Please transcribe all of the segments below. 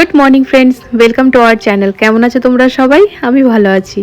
Good morning friends, welcome to our channel. কেমন আছো তোমরা সবাই? আমি ভালো আছি।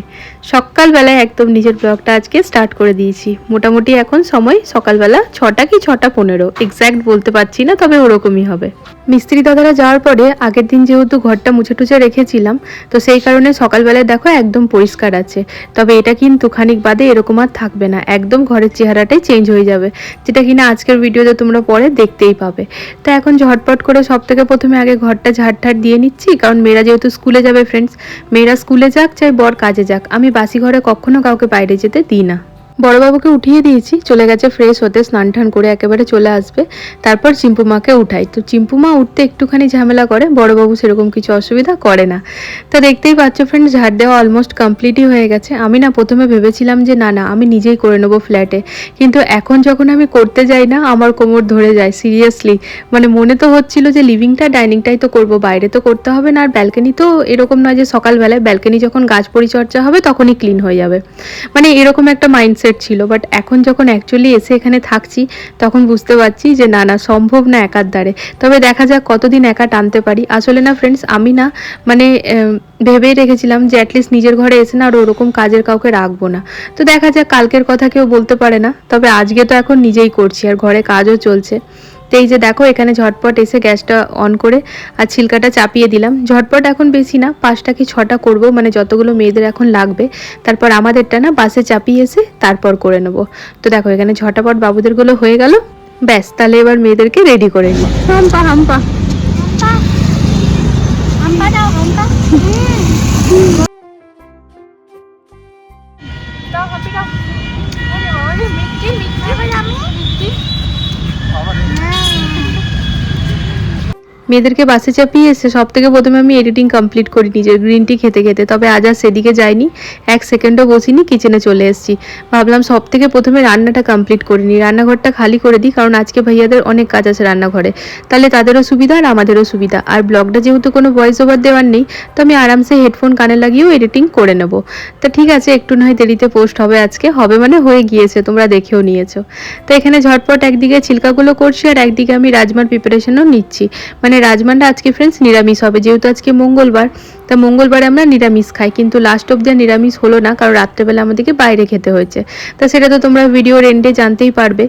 সকালবেলায় একদম নিজের ব্লগটা আজকে স্টার্ট করে দিয়েছি। মোটামুটি এখন সময় সকালবেলা ছটা কি ছটা পনেরো। এক্স্যাক্ট বলতে পারছি না, তবে ওরকমই হবে। মিস্ত্রি দাদারা যাওয়ার পরে আগের দিন যেহেতু ঘরটা মুছে টুছে রেখেছিলাম, তো সেই কারণে সকালবেলায় দেখো একদম পরিষ্কার আছে। তবে এটা কিন্তু খানিক বাদে এরকম আর থাকবে না। একদম ঘরের চেহারাটাই চেঞ্জ হয়ে যাবে, যেটা কিনা আজকের ভিডিওতে তোমরা পরে দেখতেই পাবে। তো এখন ঝটপট করে সব থেকে প্রথমে আগে ঘরটা ঝাড় দিয়ে নিচ্ছি, কারণ মেয়েরা যেহেতু স্কুলে যাবে ফ্রেন্ডস মেয়েরা স্কুলে যাক, চাই বর কাজে যাক। আমি বাসি ঘরে কখনো কাউকে বাইরে যেতে দিই না। বড়বাবুকে উঠিয়ে দিয়েছি, চলে গেছে ফ্রেশ হতে স্নান টান করে একেবারে চলে আসবে। তারপর চিম্পুমাকে উঠাই। তো চিম্পুমা উঠতে একটুখানি ঝামেলা করে, বড়বাবু সেরকম কিছু অসুবিধা করে না। তো দেখতেই পাচ্ছ ফ্রেন্ড ঝাড় দেওয়া অলমোস্ট কমপ্লিটই হয়ে গেছে। আমি না প্রথমে ভেবেছিলাম যে না না, আমি নিজেই করে নেব ফ্ল্যাটে কিন্তু এখন যখন আমি করতে যাই না, আমার কোমর ধরে যায় সিরিয়াসলি মানে মনে তো হচ্ছিল যে লিভিংটা ডাইনিংটাই তো করব, বাইরে তো করতে হবে না। আর ব্যালকনি তো এরকম নয় যে সকালবেলায় ব্যালকনি যখন গাছ পরিচর্যা হবে, তখনই ক্লিন হয়ে যাবে। মানে এরকম একটা মাইন্ডসেট ছিল বাট এখন যখন অ্যাকচুয়ালি এসে এখানে থাকছি, তখন বুঝতে পারছি যে না না, সম্ভব না একার দ্বারে। তবে দেখা যাক কতদিন একা টানতে পারি। আসলে না ফ্রেন্ডস আমি না মানে ভেবেই রেখেছিলাম যে অ্যাটলিস্ট নিজের ঘরে এসে না আর ওরকম কাজের কাউকে রাখব না। তো দেখা যাক, কালকের কথা কেউ বলতে পারে না, তবে আজকে তো এখন নিজেই করছি, আর ঘরে কাজও চলছে। তো এই যে দেখো, এখানে ঝটপট এসে গ্যাসটা অন করে আর ছিলকাটা চাপিয়ে দিলাম। ঝটপট এখন বেশি না, পাঁচটা কি ছটা করব মানে যতগুলো মেয়েদের এখন লাগবে। তারপর আমাদেরটা না বাসে চাপিয়ে এসে তারপর করে নেব। তো দেখো, এখানে ঝটাপট বাবুদেরগুলো হয়ে গেল। ব্যাস, তাহলে এবার মেয়েদেরকে রেডি করে নিই। হাম্পা হাম্পা। হাম্পা দাও, হাম্পা। মেয়েদেরকে বাসে চাপিয়ে এসে সব থেকে প্রথমে আমি এডিটিং কমপ্লিট করি নিজের গ্রিন টি খেতে খেতে। তবে আজ আর সেদিকে যাইনি, এক সেকেন্ডও বসিনি কিচেনে চলে এসেছি। ভাবলাম সব থেকে প্রথমে রান্নাটা কমপ্লিট করিনি রান্নাঘরটা খালি করে দিই, কারণ আজকে ভাইয়াদের অনেক কাজ আছে রান্নাঘরে। তাহলে তাদেরও সুবিধা আর আমাদেরও সুবিধা। আর ব্লগটা যেহেতু কোনো ভয়েস ওভার দেওয়ার নেই, তো আমি আরামসে হেডফোন কানে লাগিয়েও এডিটিং করে নেব। তা ঠিক আছে, একটু নয় দেরিতে পোস্ট হবে আজকে। হবে মানে হয়ে গিয়েছে, তোমরা দেখেও নিয়েছো। তো এখানে ঝটপট একদিকে ছিলকাগুলো করছি আর একদিকে আমি রাজমার প্রিপারেশনও নিচ্ছি। মানে রাজমাটা আজকে ফ্রেন্ডস নিরামিষ হবে। যেহেতু আজকে মঙ্গলবার, তা মঙ্গলবারে আমরা নিরামিষ খাই। কিন্তু লাস্ট অব দ্য নিরামিষ হলো না, কারণ রাত্রেবেলা আমাদেরকে বাইরে খেতে হয়েছে। তা সেটা তো তোমরা ভিডিওর এন্ডে জানতেই পারবে।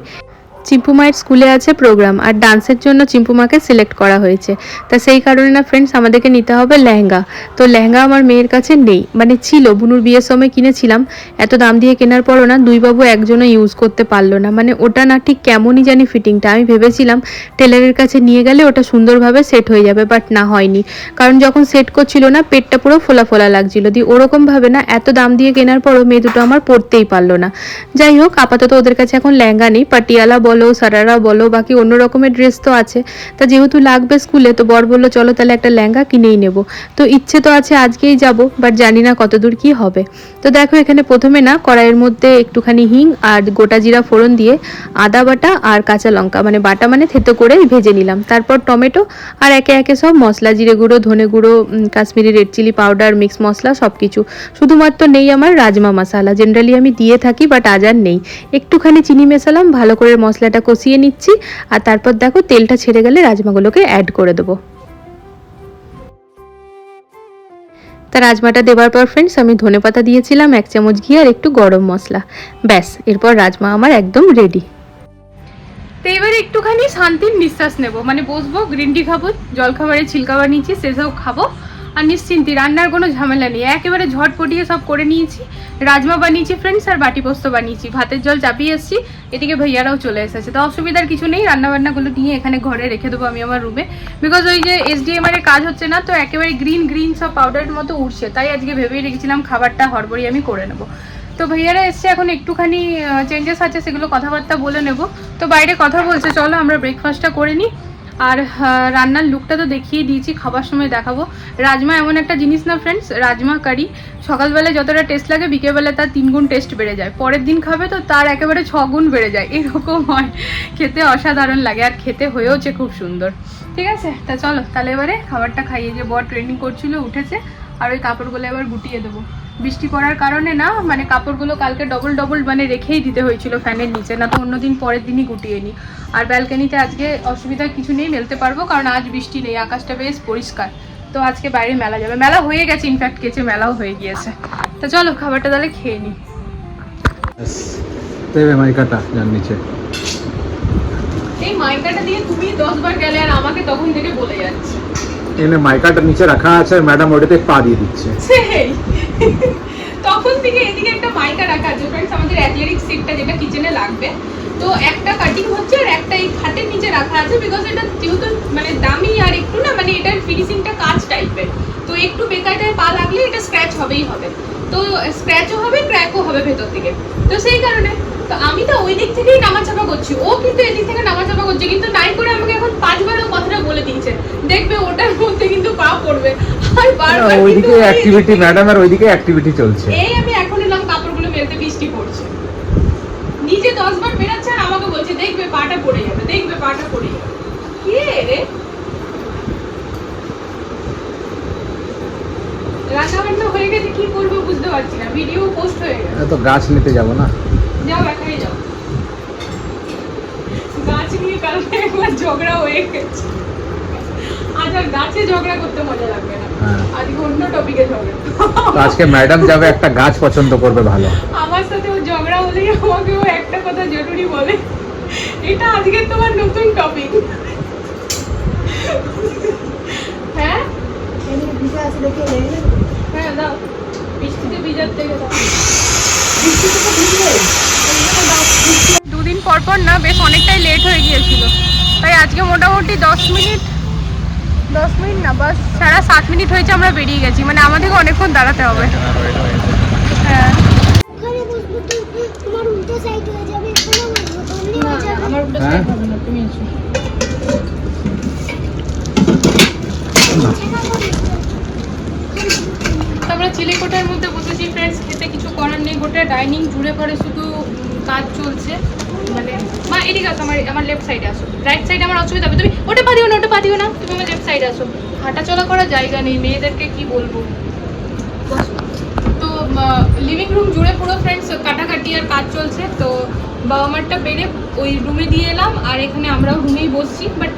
চিম্পুমায়ের স্কুলে আছে প্রোগ্রাম আর ডান্সের জন্য চিম্পুমাকে সিলেক্ট করা হয়েছে। তা সেই কারণে না ফ্রেন্ডস আমাদেরকে নিতে হবে লেহেঙ্গা। তো লেহেঙ্গা আমার মেয়ের কাছে নেই। মানে ছিল, বুনুর বিয়ের সময় কিনেছিলাম। এত দাম দিয়ে কেনার পরও না দুই বাবু একজনও ইউজ করতে পারল না। মানে ওটা না ঠিক কেমনই জানি ফিটিংটা আমি ভেবেছিলাম টেলারের কাছে নিয়ে গেলে ওটা সুন্দরভাবে সেট হয়ে যাবে বাট না হয়নি। কারণ যখন সেট করছিল না, পেটটা পুরো ফোলা ফোলা লাগছিল। দিয়ে ওরকমভাবে না এত দাম দিয়ে কেনার পরও মেয়ে দুটো আমার পরতেই পারল না। যাই হোক, আপাতত ওদের কাছে এখন লেহেঙ্গা নেই পাটিয়ালা বলো সারারা বলো, বাকি অন্য রকমের ড্রেস তো আছে। তা যেহেতু লাগবে স্কুলে, তো বর বলল, চলো তাহলে একটা লেহেঙ্গা কিনেই নেব। তো ইচ্ছে তো আছে আজকেই যাব বাট জানি না কতদূর কি হবে। তো দেখো, এখানে প্রথমে না, কড়াইয়ের মধ্যে একটুখানি হিং আর গোটা জিরা ফোড়ন দিয়ে আদা বাটা আর কাঁচা লঙ্কা মানে বাটা মানে থেতো করে ভেজে নিলাম। তারপর টমেটো আর একে একে সব মশলা, জিরে গুঁড়ো, ধনে গুঁড়ো Kashmiri red chilli powder mix মশলা সব কিছু শুধুমাত্র নেই আমার রাজমা মশলা। জেনারেলি আমি দিয়ে থাকি বাট আজ আর নেই। একটুখানি চিনি মেশালাম, ভালো করে মশলাটা কষিয়ে নিচ্ছি আর তারপর দেখো তেলটা ছেড়ে গেলে রাজমাগুলোকে অ্যাড করে দেবো। তা রাজমাটা দেওয়ার পর ফ্রেন্ডস আমি ধনেপাতা দিয়েছিলাম, এক চামচ ঘি আর একটু গরম মশলা। ব্যাস, এরপর রাজমা আমার একদম রেডি তো এবারে একটুখানি শান্তির নিঃশ্বাস নেব। মানে বসবো গ্রিন টি খাব জল খাবারে ছিলকাবার নিয়েছি, সেসব খাব। আর নিশ্চিন্তি রান্নার কোনো ঝামেলা নেই। একেবারে ঝটপটিয়ে সব করে নিয়েছি। রাজমা বানিয়েছি ফ্রেন্ডস আর বাটি পোস্ত বানিয়েছি। ভাতের জল চাপিয়ে এসেছি। এদিকে ভাইয়ারাও চলে এসেছে। তো অসুবিধার কিছু নেই, রান্নাবান্নাগুলো নিয়ে এখানে ঘরে রেখে দেবো আমি আমার রুমে বিকজ ওই যে এসডিএম এর কাজ হচ্ছে না, তো একেবারে গ্রিন গ্রিন সব পাউডারের মতো উঠছে। তাই আজকে ভেবেই রেখেছিলাম খাবারটা হড়বড়ি আমি করে নেব। তো ভাইয়ারা এসছে, এখন একটুখানি চেঞ্জেস আছে, সেগুলো কথাবার্তা বলে নেব। তো বাইরে কথা বলছে, চলো আমরা ব্রেকফাস্টটা করে নিই। আর রান্নার লুকটা তো দেখিয়ে দিয়েছি, খাবার সময় দেখাবো। রাজমা এমন একটা জিনিস না ফ্রেন্ডস রাজমা কারি সকালবেলায় যতটা টেস্ট লাগে বিকেলবেলা তার তিন গুণ টেস্ট বেড়ে যায়। পরের দিন খাবে তো তার একেবারে ছ গুণ বেড়ে যায়। এরকম হয়। খেতে অসাধারণ লাগে আর খেতে হয়েওছে খুব সুন্দর। ঠিক আছে? তা চলো, তাহলে এবারে খাবারটা খাইয়ে যে বর ট্রেনিং করছিল, উঠেছে। আর ওই কাপড়গুলো এবার গুটিয়ে দেবো। বৃষ্টি পড়ার কারণে না মানে কাপড়গুলো কালকে ডবল ডবল মানে রেখেই দিতে হয়েছিল ফ্যানের নিচে না তো অন্যদিন পরের দিনই গুটিয়ে নিই। আর ব্যালকানিতে আজকে অসুবিধা কিছু নেই মেলতে পারব কারণ আজ বৃষ্টি নেই আকাশটা বেশ পরিষ্কার। তো আজকে বাইরে মেলা যাবে। মেলা হয়ে গেছে ইনফ্যাক্ট কেচে মেলাও হয়ে গিয়েছে। তো চলো খাবারটা তাহলে খেয়ে নিই। মাইকাটা যার নিচে। এই মাইকাটা দিয়ে তুমি দশ বার গেলে আর আমাকে তখন থেকে বলে যাচ্ছে। এনে মাইকাটা নিচে রাখা আছে, আর ম্যাডাম ওটাতে পা দিয়ে দিচ্ছে। তখন থেকে এদিকে একটা মাইকা রাখা আছে। ফ্রেন্ডস আমাদের অ্যাথলেটিক সিটটা যেটা কিচেনে লাগবে, তো একটা কাটিং হচ্ছে আর একটা এই খাটের নিচে রাখা আছে বিকজ এটা যেহেতু মানে দামি আর একটু না মানে এটার ফিনিশিংটা কাজ টাইপের তো একটু বেকারটায় পা লাগলে এটা স্ক্র্যাচ হবেই হবে। তো স্ক্র্যাচও হবে ক্র্যাকও হবে ভেতর থেকে। তো সেই কারণে তো আমি তো ওই দিক থেকেই নামাচাপা করছি। ও কিন্তু এদিক থেকে নামাচাপা করছে কিন্তু নাই করে আমাকে এখন কথাটা বলে দিয়েছে। দেখবে ওটার মধ্যে কিন্তু পা পড়বে। আর বারবার ওইদিকে অ্যাক্টিভিটি এদিকে- ম্যাডামের ওইদিকে অ্যাক্টিভিটি চলছে। এই আমি এখন এলাম কাপড়গুলো মেলতে বৃষ্টি পড়ছে। নিজে দশ বার বেরাচ্ছে আর আমাকে বলছে দেখবে পাটা পড়ে যাবে দেখবে পাটা পড়ে যাবে। কে রে? রান্না বান্না হয়ে গেছে কি করব বুঝতে পারছি না। ভিডিও পোস্ট হয়ে গেছে। তো গাছ নিতে যাব না? যাও একাই যাও। গাছ নিয়ে কালকে একবার ঝগড়া হয়ে গেছে। আজ আর গাছে ঝগড়া করতে মজা লাগবে না। হ্যাঁ। আজকে অন্য টপিকে ঝগড়া। আজকে ম্যাডাম যাবে একটা গাছ পছন্দ করবে ভালো। আমার সাথে ও ঝগড়া হলেই আমাকে ও একটা কথা জরুরি বলে। এটা আজকে তোমার নতুন টপিক হ্যাঁ? হ্যাঁ দাও। বৃষ্টিতে ভিজার থেকে দাও দুদিন পর পর না বেশ অনেকটাই লেট হয়ে গিয়েছিল। তাই আজকে মোটামুটি দশ মিনিট দশ মিনিট না বাস। সারা সাত মিনিট হয়েছে আমরা বেরিয়ে গেছি। মানে আমাদেরকে অনেকক্ষণ দাঁড়াতে হবে। হ্যাঁ। আমার চিলেকোঠার মধ্যে বসেছি ফ্রেন্ডস খেতে কিছু করার নেই। গোটা ডাইনিং জুড়ে পড়ে শুধু কাজ চলছে। মানে মা, এদিকে আসো, আমার আমার লেফট সাইডে আসো। রাইট সাইডে আমার অসুবিধা হবে। তুমি ওটা পা দিও না, ওটা পা দিও না। তুমি আমার লেফট সাইডে আসো। হাঁটা চলা করার জায়গা নেই, মেয়েদেরকে কি বলব। তো লিভিং রুম জুড়ে পুরো ফ্রেন্ডস কাটাকাটি আর কাজ চলছে। তো, বাবা মারটা বেড়ে ওই রুমে দিয়ে এলাম, আর এখানে আমরাও রুমেই বসছি। বাট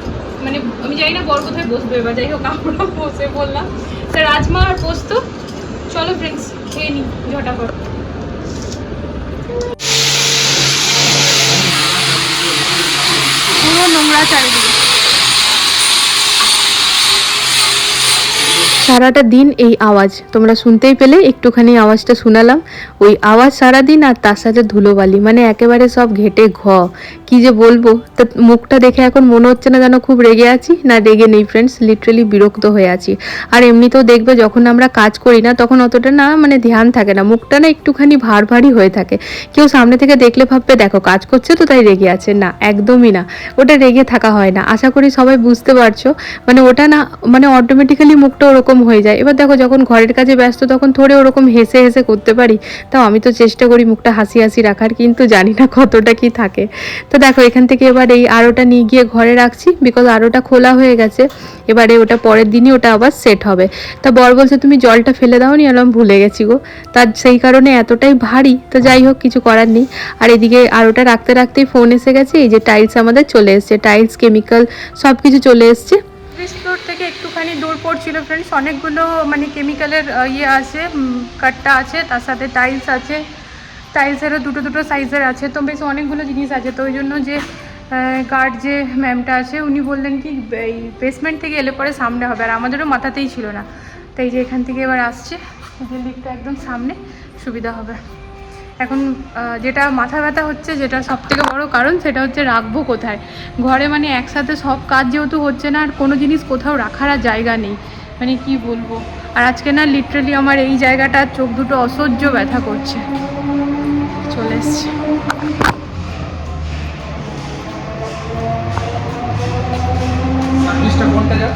মানে আমি জানি না বর কোথায় বসবে, বা যাই হোক আমরা বসে বললাম। তা রাজমা আর পোস্ত, চলো ফ্রেন্ডস খেয়ে নিই ঝটাফট। পুরো নোংরা চারিদিকে সারাটা দিন এই আওয়াজ। তোমরা শুনতেই পেলে, একটুখানি আওয়াজটা শোনালাম। ওই আওয়াজ সারা দিন আর তার সাথে ধুলোবালি মানে একেবারে সব ঘেটে ঘ। কি যে বলব? তা মুখটা দেখে এখন মনে হচ্ছে না যেন খুব রেগে আছি। না, রেগে নেই ফ্রেন্ডস লিটারেলি বিরক্ত হয়ে আছি। আর এমনিতেও দেখবে যখন আমরা কাজ করি না, তখন অতটা না মানে ধ্যান থাকে না। মুখটা না একটুখানি ভার ভারী হয়ে থাকে। কেউ সামনে থেকে দেখলে ভাববে, দেখো, কাজ করছে তো তাই রেগে আছে। না, একদমই না। ওটা রেগে থাকা হয় না। আশা করি সবাই বুঝতে পারছ। মানে ওটা না মানে অটোমেটিক্যালি মুখটা ওরকম হয়ে যায়। এবার দেখো যখন ঘরের কাজে ব্যস্ত, তখন থোড়ে ওরকম হেসে হেসে করতে পারি। তাও আমি তো চেষ্টা করি মুখটা হাসি হাসি রাখার, কিন্তু জানি না কতটা কি থাকে। তো দেখো এখান থেকে এবার এই আরোটা নিয়ে গিয়ে ঘরে রাখছি বিকজ আরোটা খোলা হয়ে গেছে। এবারে ওটা পরের দিনই ওটা আবার সেট হবে। তা বর বলছে, তুমি জলটা ফেলে দাও নি, আমি ভুলে গেছি গো। তার সেই কারণে এতটাই ভারী, তো যাই হোক, কিছু করার নেই। আর এদিকে আরোটা রাখতে রাখতেই ফোন এসে গেছে, এই যে টাইলস আমাদের চলে এসছে। টাইলস কেমিক্যাল সব কিছু চলে এসছে। ফ্লোর থেকে একটুখানি দূর পড়ছিল ফ্রেন্ডস অনেকগুলো মানে কেমিক্যালের ইয়ে আছে কাটটা আছে, তার সাথে টাইলস আছে। টাইলসেরও দুটো দুটো সাইজের আছে। তো বেশ অনেকগুলো জিনিস আছে। তো ওই জন্য যে গার্ড যে ম্যামটা আছে, উনি বললেন কি, এই বেসমেন্ট থেকে এলে পরে সামনে হবে। আর আমাদেরও মাথাতেই ছিল না। তাই যে এখান থেকে এবার আসছে। লিফটটা একদম সামনে। সুবিধা হবে। এখন যেটা মাথা ব্যথা হচ্ছে, যেটা সব থেকে বড়ো কারণ, সেটা হচ্ছে রাখব কোথায়? ঘরে মানে একসাথে সব কাজ যেহেতু হচ্ছে না, আর কোনো জিনিস কোথাও রাখার আর জায়গা নেই। মানে কি বলব? আর আজকে না লিটারালি আমার এই জায়গাটা চোখ দুটো অসহ্য ব্যথা করছে। চলে এসছে।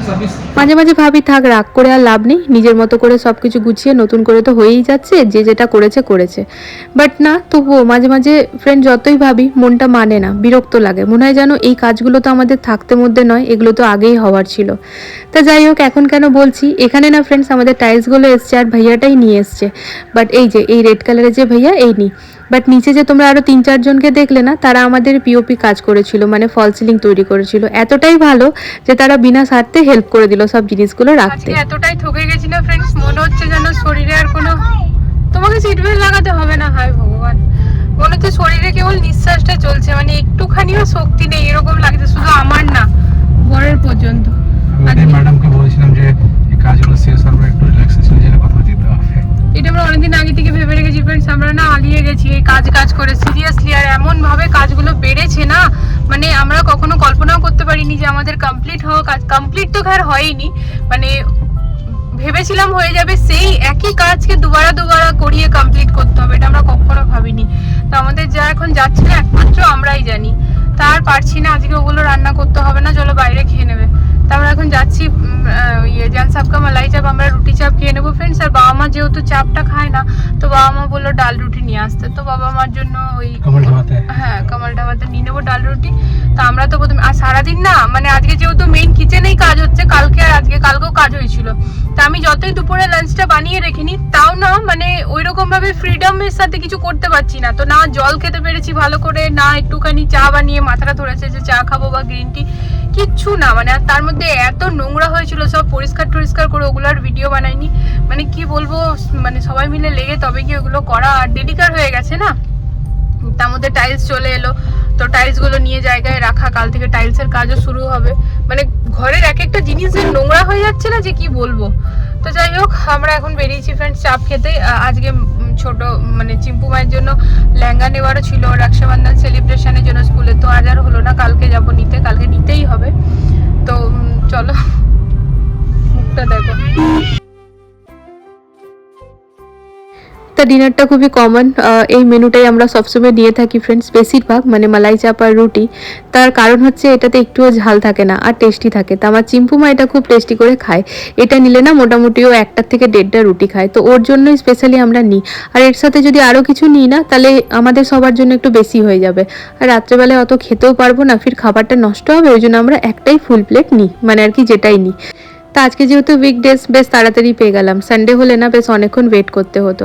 সার্ভিস মাঝে মাঝে ভাবি, থাক, রাগ করে আর লাভ নেই। নিজের মতো করে সব কিছু গুছিয়ে নতুন করে তো হয়েই যাচ্ছে, যে যেটা করেছে করেছে। বাট না, তবুও মাঝে মাঝে ফ্রেন্ড যতই ভাবি, মনটা মানে না, বিরক্ত লাগে। মনে হয় যেন এই কাজগুলো তো আমাদের থাকতে মধ্যে নয়, এগুলো তো আগেই হওয়ার ছিল। তা যাই হোক, এখন কেন বলছি, এখানে না ফ্রেন্ডস আমাদের টাইলসগুলো এসছে আর ভাইয়াটাই নিয়ে এসছে। বাট এই যে, এই রেড কালারের যে ভাইয়া, এই নি। বাট নিচে যে তোমরা আরও তিন চারজনকে দেখলে না, তারা আমাদের পিওপি কাজ করেছিল মানে ফল সিলিং তৈরি করেছিল। এতটাই ভালো যে তারা বিনা স্বার্থে হেল্প করে দিল। সব জিনিসগুলো রাখতে। এতটাই থকে গেছি না ফ্রেন্ডস মনে হচ্ছে যেন শরীরে আর কোনো তোমাকে সিট বেল্ট লাগাতে হবে না হায় ভগবান। মনে হচ্ছে শরীরে কেবল নিঃশ্বাসটা চলছে মানে একটুখানিও শক্তি নেই এরকম লাগছে শুধু আমার না বরের পর্যন্ত। আমি ম্যাডামকে বলেছিলাম যে এই কাজগুলো শেষ হওয়ার পর একটু রিল্যাক্সেশনের জন্য কথা দিতে হবে এটা আমরা অনেকদিন আগে থেকে ভেবে রেখেছি ফ্রেন্ডস আমরা না আলিয়ে গেছি এই কাজ কাজ করে। সিরিয়াসলি আর এমন ভাবে কাজগুলো বেড়েছে না মানে আমরা কখনো কল্পনাও পারিনি যে আমাদের কমপ্লিট হোক, আর কমপ্লিট তো ঘর হয়নি। মানে ভেবেছিলাম হয়ে যাবে সেই একই কাজকে দুবারা দুবারা করিয়ে কমপ্লিট করতে হবে, এটা আমরা কখনো ভাবিনি। তো আমাদের যা এখন যাচ্ছে না একমাত্র আমরাই জানি। তার পারছি না, আজকে ওগুলো রান্না করতে হবে না, চলো বাইরে খেয়ে নেবে। তা আমরা এখন যাচ্ছি ইয়ে জান সাবকা মালাই চাপ আমরা রুটি ফ্রেন্ডস আর বাবা মা যেহেতু চাপটা খায় না তো বাবা মা বলল ডাল রুটি নিয়ে আসতে। তো বাবা মার জন্য ওই হ্যাঁ কামাল ঢাবাতে নিয়ে নেব ডাল রুটি। তো আমরা তো প্রথমে আর সারাদিন না মানে আজকে যেহেতু মেইন কিচেনেই কাজ হচ্ছে কালকে আর আজকে কালকেও কাজ হয়েছিল। তা আমি যতই দুপুরে লাঞ্চটা বানিয়ে রেখিনি তাও না মানে ওই রকম ভাবে ফ্রিডমের সাথে কিছু করতে পারছি না। তো না জল খেতে পেরেছি ভালো করে না একটুখানি চা বানিয়ে মাথাটা ধরেছে যে চা খাব বা গ্রিন টি কিচ্ছু না মানে আর তার মধ্যে এত নোংরা হয়েছিল, সব পরিষ্কার টরিষ্কার করে ওগুলো আর ভিডিও বানাইনি মানে কি বলব মানে সবাই মিলে লেগে তবে কি ওগুলো করা আর ডেডিকার হয়ে গেছে না? তার মধ্যে টাইলস চলে এলো, তো টাইলসগুলো নিয়ে জায়গায় রাখা, কাল থেকে টাইলস এর কাজও শুরু হবে। মানে ঘরের এক একটা জিনিস যে নোংরা হয়ে যাচ্ছে না, যে কি বলব? তো যাই হোক, আমরা এখন বেরিয়েছি ফ্রেন্ডস চাপ খেতে। আজকে ছোট মানে চিম্পু মায়ের জন্য লেহেঙ্গা নেওয়ারও ছিল রাক্ষাবন্ধন সেলিব্রেশনের জন্য স্কুলে। তো আজ আর হলো না, কালকে যাব নিতে, কালকে নিতেই হবে। তো চলো, মুখটা দেখো। তা ডিনারটা খুবই কমন এই মেনুটাই আমরা সবসময় নিয়ে থাকি ফ্রেন্ডস বেশিরভাগ মানে মালাই চাপ আর রুটি। তার কারণ হচ্ছে এটাতে একটুও ঝাল থাকে না আর টেস্টি থাকে। তা আমার চিম্পুমা এটা খুব টেস্টি করে খায়। এটা নিলে না মোটামুটি ও একটার থেকে দেড়টা রুটি খায়। তো ওর জন্যই স্পেশালি আমরা নিই। আর এর সাথে যদি আরও কিছু নিই না, তাহলে আমাদের সবার জন্য একটু বেশি হয়ে যাবে। আর রাত্রেবেলায় অত খেতেও পারব না, ফির খাবারটা নষ্ট হবে, ওই জন্য আমরা একটাই ফুল প্লেট নিই মানে আর কি যেটাই নিই। তা আজকে যেহেতু উইকডেজ বেশ তাড়াতাড়ি পেয়ে গেলাম। সানডে হলে না বেশ অনেকক্ষণ ওয়েট করতে হতো।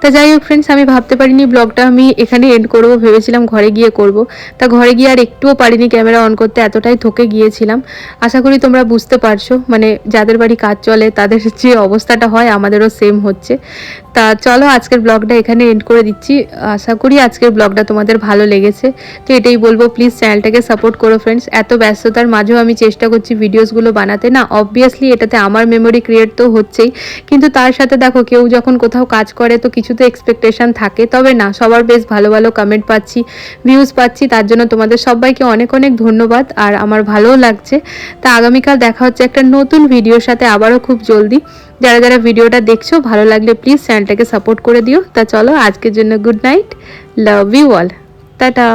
তা যাই হোক ফ্রেন্ডস আমি ভাবতে পারিনি ব্লগটা আমি এখানে এন্ড করব, ভেবেছিলাম ঘরে গিয়ে করব। তা ঘরে গিয়ে আর একটুও পারিনি ক্যামেরা অন করতে, এতটাই থকে গিয়েছিলাম। আশা করি তোমরা বুঝতে পারছ মানে যাদের বাড়ি কাজ চলে, তাদের যে অবস্থাটা হয়, আমাদেরও সেম হচ্ছে। তা চলো আজকের ব্লগটা এখানে এন্ড করে দিচ্ছি। আশা করি আজকের ব্লগটা তোমাদের ভালো লেগেছে। তো এটাই বলব প্লিজ চ্যানেলটাকে সাপোর্ট করো ফ্রেন্ডস এত ব্যস্ততার মাঝেও আমি চেষ্টা করছি ভিডিওসগুলো বানাতে। না অবভিয়াসলি এটাতে আমার মেমোরি ক্রিয়েট তো হচ্ছেই। কিন্তু তার সাথে দেখো, কেউ যখন কোথাও কাজ করে তো কিছু তো এক্সপেকটেশন থাকে। তবে না, সবার বেশ ভালো ভালো কমেন্ট পাচ্ছি ভিউজ পাচ্ছি। তার জন্য তোমাদের সবাইকে অনেক অনেক ধন্যবাদ। আর আমার ভালোও লাগছে। তা আগামীকাল দেখা হচ্ছে একটা নতুন ভিডিওর সাথে আবারও খুব জলদি। যারা যারা ভিডিওটা দেখছ, ভালো লাগলে প্লিজ চ্যানেলটাকে সাপোর্ট করে দিও। তা চলো, আজকের জন্য good night love you all tata.